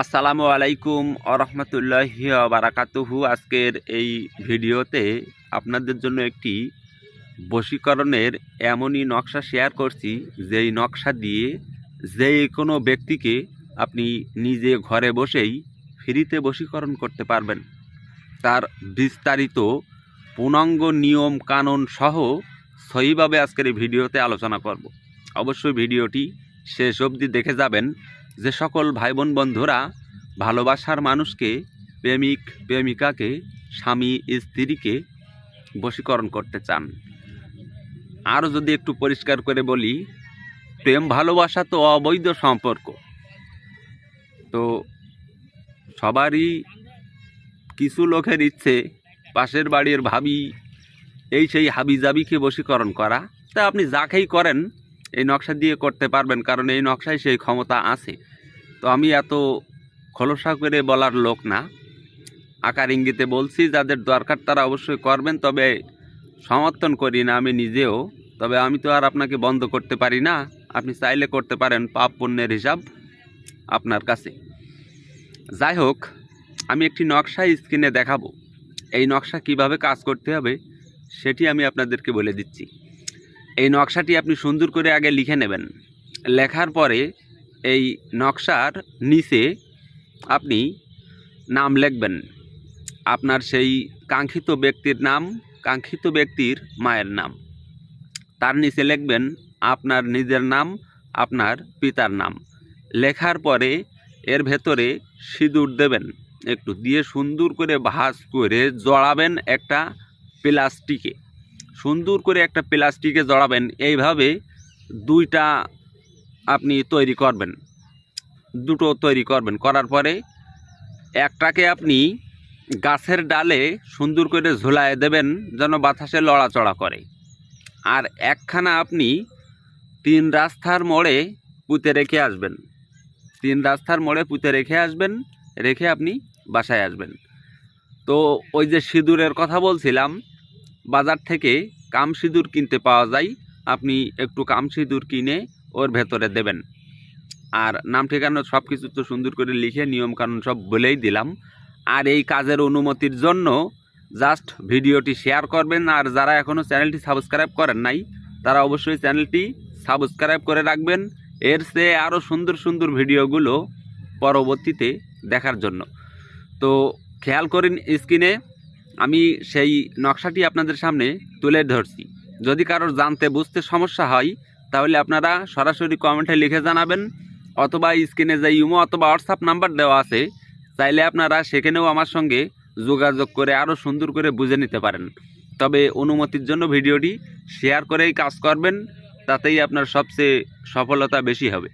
আসসালামু আলাইকুম আরহামতুল্লাহি বারাকাতুহু আজকের এই ভিডিওতে আপনাদের জন্য একটি বশীকরণের এমনই নকশা শেয়ার করছি, যেই নকশা দিয়ে যে কোনো ব্যক্তিকে আপনি নিজে ঘরে বসেই ফ্রিতে বশীকরণ করতে পারবেন। তার বিস্তারিত পূর্ণাঙ্গ নিয়ম কানুন সহ সহিভাবে আজকের এই ভিডিওতে আলোচনা করব। অবশ্যই ভিডিওটি শেষ অবধি দেখে যাবেন। যে সকল ভাই বোন বন্ধুরা ভালোবাসার মানুষকে, প্রেমিক, প্রেমিকাকে, স্বামী, স্ত্রীকে বশীকরণ করতে চান। আরও যদি একটু পরিষ্কার করে বলি, প্রেম ভালোবাসা তো অবৈধ সম্পর্ক। তো সবারই কিছু লোকের ইচ্ছে, পাশের বাড়ির ভাবি এই সেই হাবিজাবিকে বশীকরণ করা। তা আপনি যাকেই করেন এই নকশা দিয়ে করতে পারবেন, কারণ এই নকশায় সেই ক্ষমতা আছে। তো আমি এত খোলসা করে বলার লোক না। আকার ইঙ্গিতে বলছি, যাদের দরকার তারা অবশ্যই করবেন, তবে সমর্থন করি না আমি নিজেও। তবে আমি তো আর আপনাকে বন্ধ করতে পারি না, আপনি চাইলে করতে পারেন পাপ পুণ্যের হিসাব আপনার কাছে। যাই হোক, আমি একটি নকশা স্ক্রিনে দেখাবো। এই নকশা কীভাবে কাজ করতে হবে, সেটি আমি আপনাদেরকে বলে দিচ্ছি। এই নকশাটি আপনি সুন্দর করে আগে লিখে নেবেন। লেখার পরে এই নকশার নিচে আপনি নাম লিখবেন। আপনার সেই কাঙ্ক্ষিত ব্যক্তির নাম, কাঙ্ক্ষিত ব্যক্তির মায়ের নাম। তার নিচে লিখবেন আপনার নিজের নাম, আপনার পিতার নাম। লেখার পরে এর ভেতরে সিঁদুর দেবেন। একটু দিয়ে সুন্দর করে ভাঁজ করে জড়াবেন একটা প্লাস্টিকে। সুন্দর করে একটা প্লাস্টিকে জড়াবেন, এইভাবে দুইটা আপনি তৈরি করবেন। দুটো তৈরি করবেন। করার পরে একটাকে আপনি গাছের ডালে সুন্দর করে ঝোলায় দেবেন যেন বাতাসে লড়াচড়া করে। আর একখানা আপনি তিন রাস্তার মোড়ে পুঁতে রেখে আসবেন। তিন রাস্তার মোড়ে পুঁতে রেখে আসবেন, রেখে আপনি বাসায় আসবেন। তো ওই যে সিঁদুরের কথা বলছিলাম বাজার থেকে কাম সিঁদুর কিনতে পাওয়া যায়। আপনি একটু কাম সিঁদুর কিনে ওর ভেতরে দেবেন। আর নাম ঠিকানা সব কিছু তো সুন্দর করে লিখে নিয়মকানুন সব বলেই দিলাম। আর এই কাজের অনুমতির জন্য জাস্ট ভিডিওটি শেয়ার করবেন। আর যারা এখনও চ্যানেলটি সাবস্ক্রাইব করেন নাই, তারা অবশ্যই চ্যানেলটি সাবস্ক্রাইব করে রাখবেন। এর চেয়ে আরও সুন্দর সুন্দর ভিডিওগুলো পরবর্তীতে দেখার জন্য। তো খেয়াল করেন স্ক্রিনে আমি সেই নকশাটি আপনাদের সামনে তুলে ধরছি। যদি কারোর জানতে বুঝতে সমস্যা হয়, তাহলে আপনারা সরাসরি কমেন্টে লিখে জানাবেন, অথবা স্ক্রিনে যে ইমো অথবা হোয়াটসঅ্যাপ নাম্বার দেওয়া আছে, চাইলে আপনারা সেখানেও আমার সঙ্গে যোগাযোগ করে আরও সুন্দর করে বুঝে নিতে পারেন। তবে অনুমতির জন্য ভিডিওটি শেয়ার করেই কাজ করবেন, তাতেই আপনার সবচেয়ে সফলতা বেশি হবে।